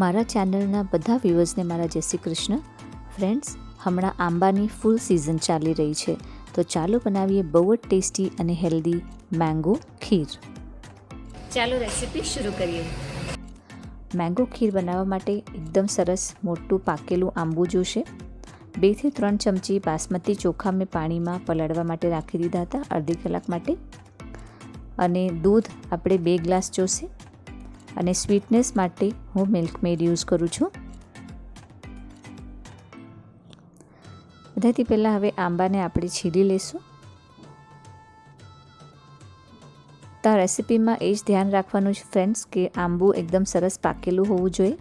મારા ચેનલના બધા વ્યૂઅર્સને મારા જય શ્રી કૃષ્ણ. ફ્રેન્ડ્સ હમણાં આંબાની ફૂલ સિઝન ચાલી રહી છે. તો ચાલો બનાવીએ બહુ જ ટેસ્ટી અને હેલ્ધી મેંગો ખીર. ચાલો રેસીપી શરૂ કરીએ. મેંગો ખીર બનાવવા માટે એકદમ સરસ મોટું પાકેલું આંબુ જોશે. બેથી ત્રણ ચમચી બાસમતી ચોખા મેં પાણીમાં પલાળવા માટે રાખી દીધા હતા અડધી કલાક માટે. અને દૂધ આપણે બે ગ્લાસ જોશે. અને સ્વીટનેસ માટે હું મિલ્કમેડ યુઝ કરું છું. બધાથી પહેલાં હવે આંબાને આપણે છીલી લઈશું તો રેસીપીમાં એ જ ધ્યાન રાખવાનું છે ફ્રેન્ડ્સ, કે આંબુ એકદમ સરસ પાકેલું હોવું જોઈએ.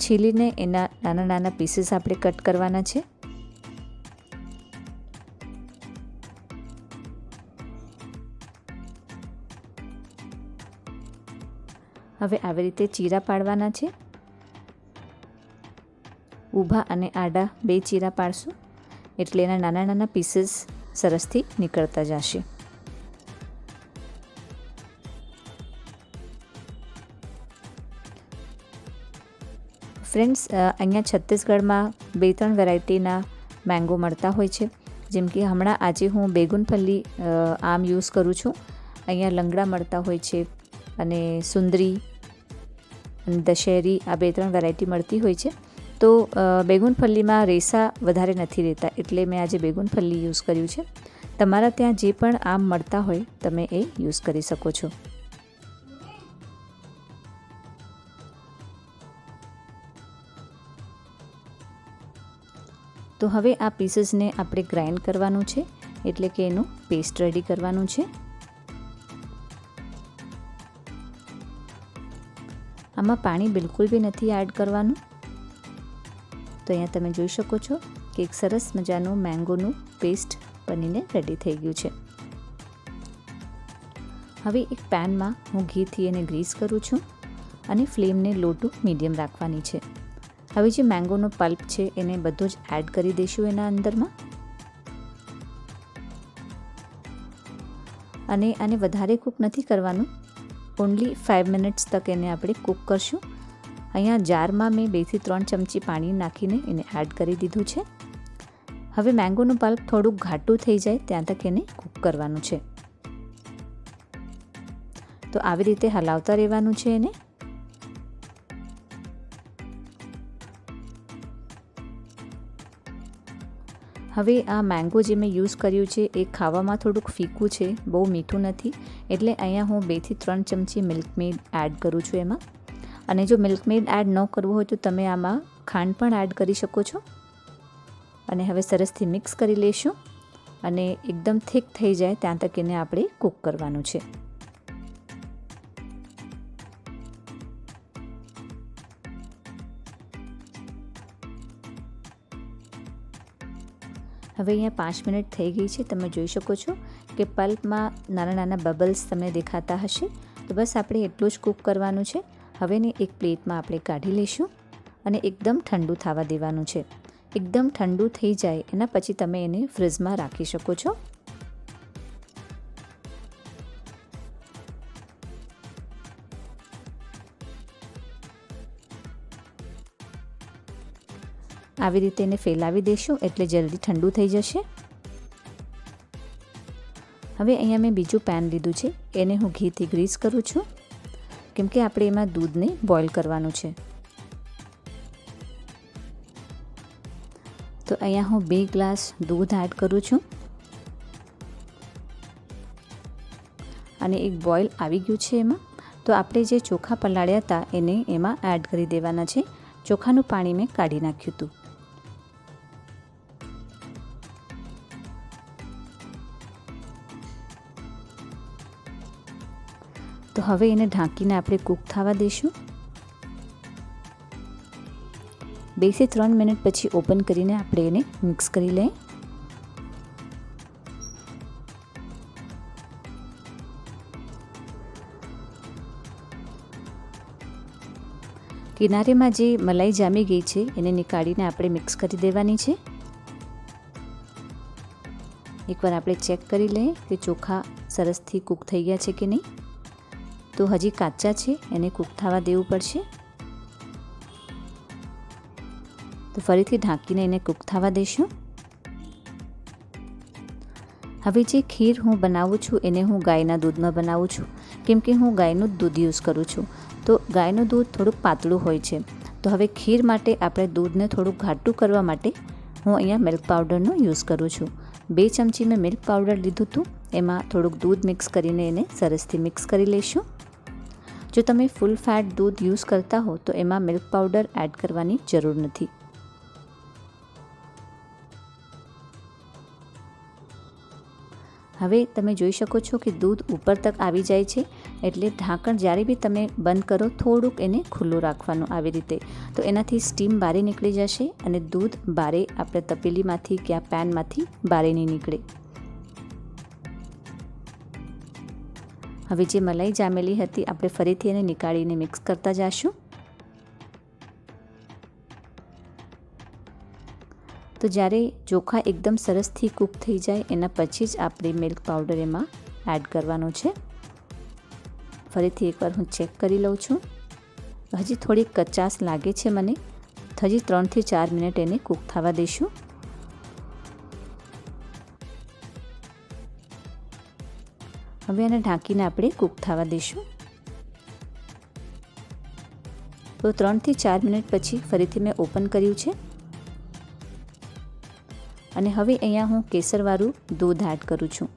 છીલીને એના નાના નાના પીસીસ આપણે કટ કરવાના છે. હવે આવી રીતે ચીરા પાડવાના છે. ઊભા અને આડા બે ચીરા પાડશું, એટલે એના નાના નાના પીસીસ સરસથી નીકળતા જશે. ફ્રેન્ડ્સ અહીંયા છત્તીસગઢમાં બે ત્રણ વેરાયટીના મેંગો મળતા હોય છે. જેમ કે હમણાં આજે હું બેગુનપલ્લી આમ યુઝ કરું છું. અહીંયા લંગડા મળતા હોય છે અને સુંદરી અને દશેરી આ બે ત્રણ વેરાયટી મળતી હોય છે. તો બેગુન ફલ્લીમાં રેસા વધારે નથી રહેતા એટલે મેં આજે બેગુન ફલ્લી યુઝ કર્યું છે. તમારા ત્યાં જે પણ આમ મળતા હોય, તમે એ યુઝ કરી શકો છો. તો હવે આ પીસીસને આપણે ગ્રાઇન્ડ કરવાનું છે, એટલે કે એનું પેસ્ટ રેડી કરવાનું છે. આમાં પાણી બિલકુલ બી નથી એડ કરવાનું. તો અહીંયા તમે જોઈ શકો છો કે એક સરસ મજાનું મેંગોનું પેસ્ટ બનીને રેડી થઈ ગયું છે. હવે એક પેનમાં હું ઘીથી એને ગ્રીસ કરું છું અને ફ્લેમને લો ટુ મીડિયમ રાખવાની છે. હવે જે મેંગોનો પલ્પ છે એને બધો જ એડ કરી દઈશું એના અંદરમાં. અને આને વધારે કૂક નથી કરવાનું. ઓનલી ફાઇવ મિનિટ્સ તક એને આપણે કૂક કરશું. અહીંયા જારમાં મેં બેથી ત્રણ ચમચી પાણી નાખીને એને એડ કરી દીધું છે. હવે મેંગોનું પલ્પ થોડુંક ઘાટું થઈ જાય ત્યાં તક એને કૂક કરવાનું છે. તો આવી રીતે હલાવતા રહેવાનું છે એને. હવે આ મેંગો જે મેં યુઝ કર્યું છે, એ ખાવામાં થોડુંક ફીકું છે, બહુ મીઠું નથી, એટલે અહીંયા હું બેથી ત્રણ ચમચી મિલ્ક મેડ એડ કરું છું એમાં. અને જો મિલ્કમેડ એડ ન કરવું હોય તો તમે આમાં ખાંડ પણ એડ કરી શકો છો. અને હવે સરસથી મિક્સ કરી લઈશું અને એકદમ થીક થઈ જાય ત્યાં તક એને આપણે કૂક કરવાનું છે. હવે અહીંયા પાંચ મિનિટ થઈ ગઈ છે, તમે જોઈ શકો છો કે પલ્પમાં નાના નાના બબલ્સ તમને દેખાતા હશે. તો બસ આપણે એટલું જ કૂક કરવાનું છે. હવેને એક પ્લેટમાં આપણે કાઢી લઈશું અને એકદમ ઠંડુ થવા દેવાનું છે. એકદમ ઠંડુ થઈ જાય એના પછી તમે એને ફ્રીજમાં રાખી શકો છો. આવી રીતે એને ફેલાવી દઈશું એટલે જલ્દી ઠંડુ થઈ જશે. હવે અહીંયા મેં બીજું પેન લીધું છે, એને હું ઘીથી ગ્રીસ કરું છું. કેમ કે આપણે એમાં દૂધને બોઇલ કરવાનું છે. તો અહીંયા હું બે ગ્લાસ દૂધ એડ કરું છું. અને એક બોઇલ આવી ગયું છે એમાં. તો આપણે જે ચોખા પલાળ્યા હતા એને એમાં એડ કરી દેવાના છે. ચોખાનું પાણી મેં કાઢી નાખ્યું હતું. તો હવે એને ઢાંકીને આપણે કૂક થવા દઈશું. બેથી ત્રણ મિનિટ પછી ઓપન કરીને આપણે એને મિક્સ કરી લઈએ. કિનારેમાં જે મલાઈ જામી ગઈ છે, એને નીકાળીને આપણે મિક્સ કરી દેવાની છે. એકવાર આપણે ચેક કરી લઈએ કે ચોખા સરસથી કૂક થઈ ગયા છે કે નહીં. તો હજી કાચા છે, એને કૂક થવા દેવું પડશે. તો ફરીથી ઢાંકીને એને કૂક થવા દઈશું. હવે જે ખીર હું બનાવું છું, એને હું ગાયના દૂધમાં બનાવું છું. કેમ કે હું ગાયનું દૂધ યુઝ કરું છું. તો ગાયનું દૂધ થોડુંક પાતળું હોય છે. તો હવે ખીર માટે આપણે દૂધને થોડુંક ઘાટું કરવા માટે હું અહીંયા મિલ્ક પાવડરનો યુઝ કરું છું. બે ચમચી મેં મિલ્ક પાવડર લીધું હતું એમાં થોડુંક દૂધ મિક્સ કરીને એને સરસથી મિક્સ કરી લઈશું. જો તમે ફૂલ ફેટ દૂધ યુઝ કરતા હો, તો એમાં મિલ્ક પાવડર એડ કરવાની જરૂર નથી. હવે તમે જોઈ શકો છો કે દૂધ ઉપર તક આવી જાય છે, એટલે ઢાંકણ જ્યારે બી તમે બંધ કરો, થોડુંક એને ખુલ્લું રાખવાનું આવી રીતે. તો એનાથી સ્ટીમ બારે નીકળી જશે અને દૂધ બારે આપણે તપેલીમાંથી કે આ પેનમાંથી બારે નહીં નીકળે. હવે જે મલાઈ જામેલી હતી આપણે ફરીથી એને નીકાળીને મિક્સ કરતા જઈશું તો જ્યારે ચોખા એકદમ સરસથી કૂક થઈ જાય, એના પછી જ આપણે મિલ્ક પાવડર એમાં એડ કરવાનો છે. ફરીથી એકવાર હું ચેક કરી લઉં છું. હજી થોડી કચાસ લાગે છે મને. હજી ત્રણથી ચાર મિનિટ એને કૂક થવા દઈશું. હવે એને ઢાંકીને આપણે કૂક થવા દઈશું. તો ત્રણથી ચાર મિનિટ પછી ફરીથી મેં ઓપન કર્યું છે. અને હવે અહીંયા હું કેસરવાળું દૂધ એડ કરું છું.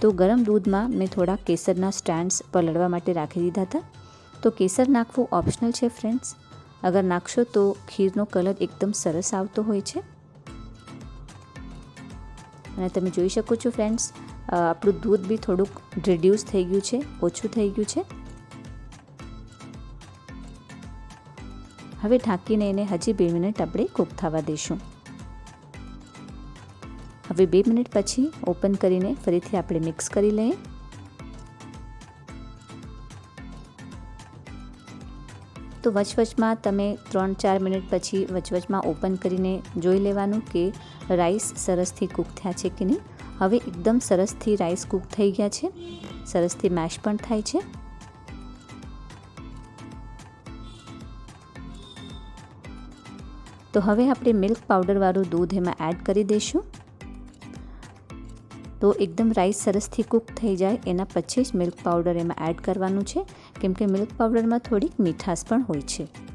તો ગરમ દૂધમાં મેં થોડા કેસરના સ્ટેન્ડ્સ પલળવા માટે રાખી દીધા હતા. તો કેસર નાખવું ઓપ્શનલ છે ફ્રેન્ડ્સ. અગર નાખશો તો ખીરનો કલર એકદમ સરસ આવતો હોય છે. અને તમે જોઈ શકો છો ફ્રેન્ડ્સ આપણું દૂધ બી થોડુંક રિડ્યુસ થઈ ગયું છે, ઓછું થઈ ગયું છે. હવે ઢાંકીને એને હજી બે મિનિટ આપણે કૂક થવા દઈશું. હવે બે મિનિટ પછી ઓપન કરીને ફરીથી આપણે મિક્સ કરી લઈએ. તો વચવચમાં તમે ત્રણ ચાર મિનિટ પછી વચવચમાં ઓપન કરીને જોઈ લેવાનું કે રાઈસ સરસથી કૂક થયા છે કે નહીં. હવે એકદમ સરસથી રાઈસ કૂક થઈ ગયા છે. સરસથી મેશ પણ થાય છે. તો હવે આપણે મિલ્ક પાવડરવાળું દૂધ એમાં એડ કરી દઈશું. તો એકદમ રાઈસ સરસથી કૂક થઈ જાય, એના પછી જ મિલ્ક પાવડર એમાં એડ કરવાનું છે. કેમ કે મિલ્ક પાવડરમાં થોડીક મીઠાશ પણ હોય છે.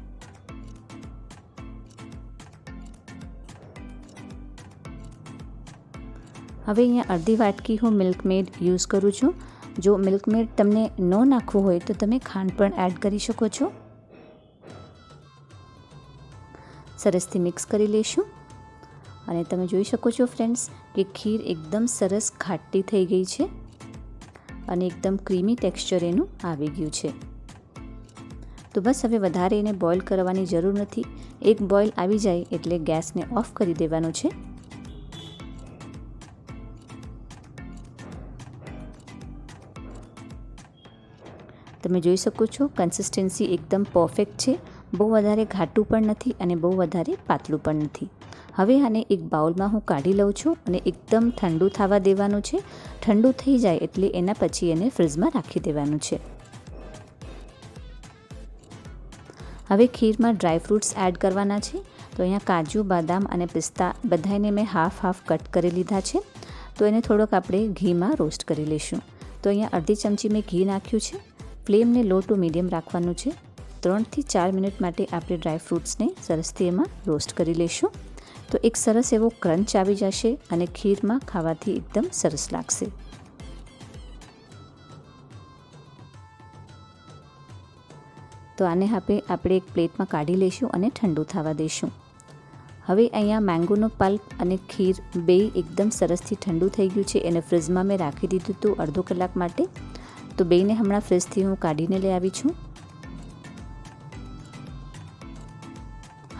હવે અહીંયા અડધી વાટકી હું મિલ્ક મેડ યુઝ કરું છું. જો મિલ્કમેડ તમને ન નાખવું હોય તો તમે ખાંડ પણ એડ કરી શકો છો. સરસથી મિક્સ કરી લઈશું અને તમે જોઈ શકો છો ફ્રેન્ડ્સ કે ખીર એકદમ સરસ ખાટી થઈ ગઈ છે અને એકદમ ક્રીમી ટેક્સચર એનું આવી ગયું છે. તો બસ હવે વધારે એને બોઇલ કરવાની જરૂર નથી. એક બોઇલ આવી જાય એટલે ગેસને ઓફ કરી દેવાનો છે. તમે જોઈ શકો છો કન્સિસ્ટન્સી એકદમ પરફેક્ટ છે. બહુ વધારે ઘાટું પણ નથી અને બહુ વધારે પાતળું પણ નથી. હવે આને એક બાઉલમાં હું કાઢી લઉં છું અને એકદમ ઠંડુ થવા દેવાનું છે. ઠંડુ થઈ જાય એટલે એના પછી એને ફ્રીજમાં રાખી દેવાનું છે. હવે ખીરમાં ડ્રાય ફ્રૂટ્સ એડ કરવાના છે. તો અહીંયા કાજુ, બદામ અને પિસ્તા બધાને મેં હાફ હાફ કટ કરી લીધા છે. તો એને થોડોક આપણે ઘીમાં રોસ્ટ કરી લઈશું. તો અહીંયા અડધી ચમચી મેં ઘી નાખ્યું છે. ફ્લેમને લો ટુ મીડિયમ રાખવાનું છે. ત્રણથી ચાર મિનિટ માટે આપણે ડ્રાય ફ્રૂટ્સને સરસથી એમાં રોસ્ટ કરી લઈશું તો એક સરસ એવો ક્રંચ આવી જશે અને ખીરમાં ખાવાથી એકદમ સરસ લાગશે. તો આને હવે આપણે એક પ્લેટમાં કાઢી લઈશું અને ઠંડુ થવા દઈશું હવે અહીંયા મેંગોનો પલ્પ અને ખીર બે એકદમ સરસથી ઠંડુ થઈ ગયું છે. એને ફ્રીજમાં મેં રાખી દીધું હતું અડધો કલાક માટે તો બેને હમણાં ફ્રેશથી હું કાઢીને લઈ આવી છું.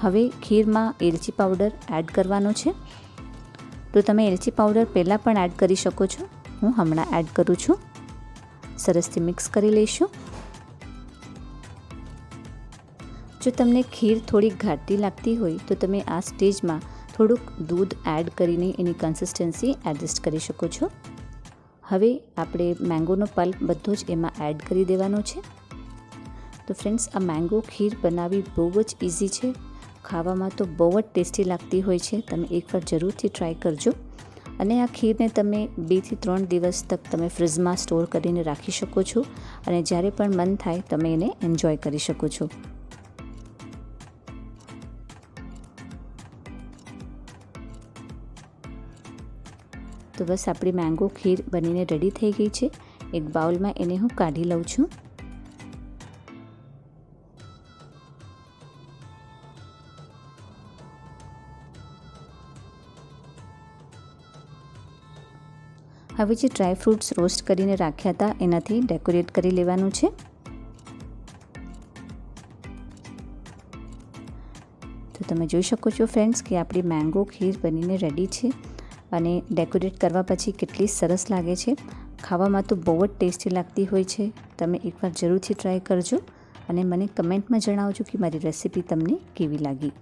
હવે ખીરમાં એલચી પાવડર એડ કરવાનો છે. તો તમે એલચી પાવડર પહેલાં પણ એડ કરી શકો છો. હું હમણાં એડ કરું છું. સરસથી મિક્સ કરી લઈશું. જો તમને ખીર થોડી ઘાટી લાગતી હોય તો તમે આ સ્ટેજમાં થોડુંક દૂધ એડ કરીને એની કન્સિસ્ટન્સી એડજસ્ટ કરી શકો છો. હવે આપણે મેંગોનો પલ્પ બધો જ એમાં એડ કરી દેવાનો છે. તો ફ્રેન્ડ્સ આ મેંગો ખીર બનાવવી બહુ જ ઇઝી છે. ખાવામાં તો બહુ જ ટેસ્ટી લાગતી હોય છે. તમે એકવાર જરૂરથી ટ્રાય કરજો. અને આ ખીરને તમે બેથી ત્રણ દિવસ તક તમે ફ્રીજમાં સ્ટોર કરીને રાખી શકો છો. અને જ્યારે પણ મન થાય, તમે એને એન્જોય કરી શકો છો. તો બસ આપણી મેંગો ખીર બનીને રેડી થઈ ગઈ છે. એક બાઉલમાં એને હું કાઢી લઉં છું. હવે જે ડ્રાય ફ્રૂટ્સ રોસ્ટ કરીને રાખ્યા હતા, એનાથી ડેકોરેટ કરી લેવાનું છે. તો તમે જોઈ શકો છો ફ્રેન્ડ્સ કે આપણી મેંગો ખીર બનીને રેડી છે. અને ડેકોરેટ કરવા પછી કેટલી સરસ લાગે છે. ખાવામાં તો બહુ જ ટેસ્ટી લાગતી હોય છે. તમે એકવાર જરૂરથી ટ્રાય કરજો અને મને કમેન્ટમાં જણાવજો કે મારી રેસિપી તમને કેવી લાગી.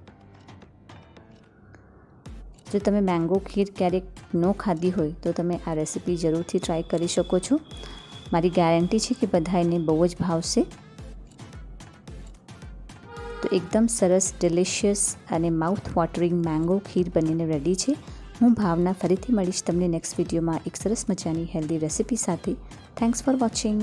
જો તમે મેંગો ખીર ક્યારેક ન ખાધી હોય તો તમે આ રેસિપી જરૂરથી ટ્રાય કરી શકો છો. મારી ગેરંટી છે કે બધા એને બહુ જ ભાવશે. તો એકદમ સરસ ડિલિશિયસ અને માઉથ વોટરિંગ મેંગો ખીર બનીને રેડી છે. હું ભાવના ફરીથી મળીશ તમને નેક્સ્ટ વિડીયોમાં એક સરસ મજાની હેલ્ધી રેસિપી સાથે. Thanks for watching